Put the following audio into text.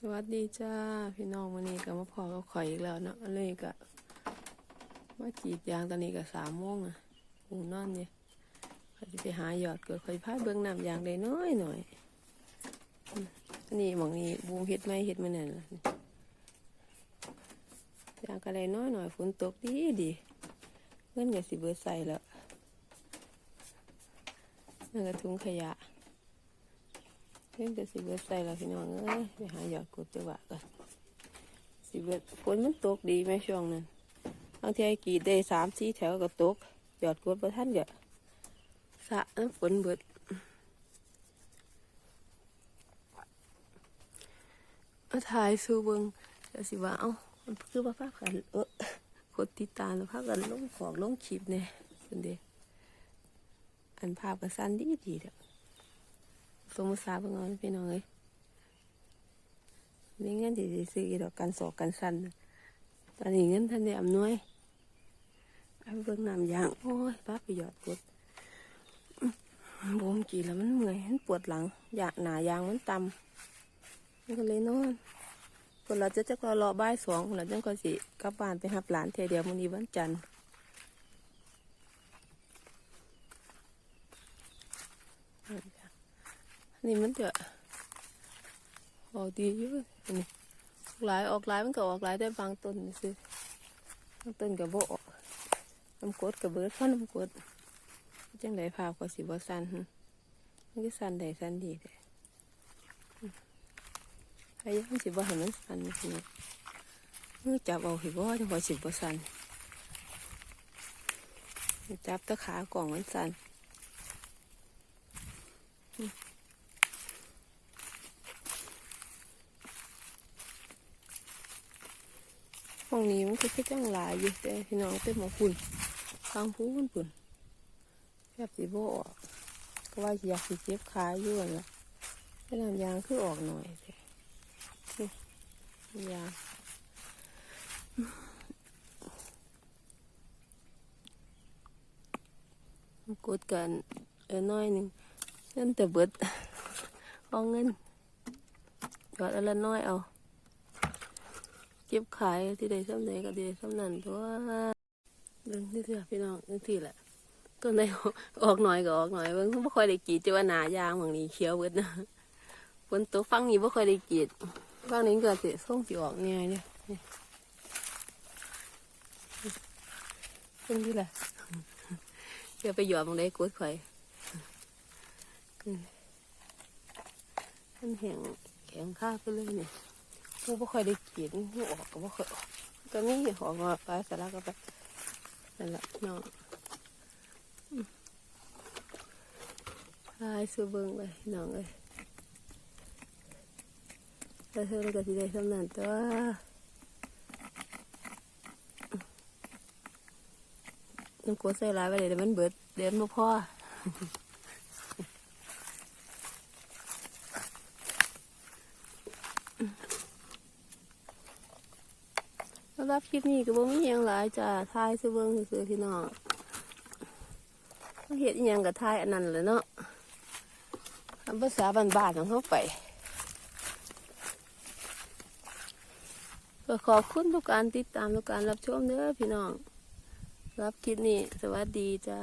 สวัสดีจ้าพี่น้องวันนี้ก็มาพอกับข่อยอีกแล้วเนาะเลยก็มากรีดยางตอนนี้ก็สามโมงอะหูนอนเนี่ยก็จะไปหาหยอดเกิดข่อยพาเบื้องน้ำยางได้น้อยหน่อยอันนี้หมองนี้บูมเห็ดไม่เห็ดมันนั่นล่ะยางก็ได้น้อยหน่อยฝนตกดีดีเงินก็สิเบิดใส่แล้วนั่นก็ถุงขยะ เล่นแต่สิเบิดใส่แล้วพี่น้องเอ้ยไปหาหยอดกดจังหวะกันสิเบิดฝนมันตกดีไหมช่วงนั้นบางทีไอ้กีดได้สามสี่แถวก็ตกหยอดกดประท่านเดี๋ยวสระน้ำฝนเบิดมาถ่ายสูเบิงแล้วสิว่าเอ้ามันคือว่าภาพกันเออกดติดตามภาพกันลงของลงคลิปเนี่ยเป็นเดอันภาพก็สั้นดีดีเด้อ สมุทรสาครเอาพี่น้องเอ้ยนี่เงินที่สิซื้อดอกกันสอกกันสันตอนนี้เงินท่านได้อำนวยเอาเบิ่งน้ำยาง โอ้ยป้าไปหยอดกดบ่มกี่แล้วมันเมื่อยมันปวดหลัง อยากหนายางมันต่ำมันก็เลยนอนคนเราจะจะก็รอบ่ายสองคนเราจังก็สิกลับบ้านไปหับหลานเทเดียวมื้อนี้วันจันทร์ นี่มันจะออกดีอยู่อันนี้ออกหลายออกหลายมันก็ออกหลายได้บางต้นสิบางต้นกับโบออกน้ำกดกับเบิร์ดเพราะน้ำกดจังไดพาวก็สิบ่สันมันก็สันได้สันดีแต่พยายามสิบ่ให้มันสันนี่นะมือจับเอาหิบ่จังพอสิบ่สันจับตะขากล่องมันสัน องนี้มันก็คือจังหลายอยู่แต่พี่น้องเต็มหมอฝุ่นทางพูนฝุ่นแทบสิบ่ออกก็ว่าอยากสิเจ็บขาอยู่นั่นล่ะแต่น้ำยางคือออกหน่อยแต่ยางมันกดกันเออน้อยหนึ่งเงินแต่เบิดเอาเงินยอดอนละน้อยเอา เก็บขายที่ใดซ้ำใดก็ดีซ้ำนั่นตัวเรื่งที่เถื่อพี่น้องเรื่องที่แหละต้นใดออกหน่อยก็ออกหน่อยเบิ่งไม่ค่อยได้กีดจะว่าหนายางบางนี้เขียวเบิดนะฝนตกฟังนี้ไม่ค่อยได้กีดฟังนี้ก็สิส่งสิออกเนี่ยเนี่ยเรื่งที่แหละเดี๋ยวไปหยอดบางใดกดข่อยอืมมันแห้งแข็งค่าไปเลยเนี่ย กูไม่ค่อยได้กินกูออกก็ไม่ค่อยออกก็มีหอมมาไปสาระก็ไปนั่นแหละน้องอืมพายซื้อเบิ้งไปน้องเลยแล้วเธอก็สิได้สำนันตัวน้ำกรดใส่ร้ายไปเลยเดี๋ยวมันเบิดเดี๋ยวมันบ่อ สำหรับคลิปนี้ก็บ่มีหยังหลายจ้าทายซื้อเบิ่งซื้อพี่น้องเฮ็ดอิหยังกับทายอันนั้นแหละเนาะทำภาษาบ้านๆของเขาไปก็ขอบคุณทุกการติดตามทุกการรับชมเด้อพี่น้อง รับคลิปนี้ สวัสดีจ้า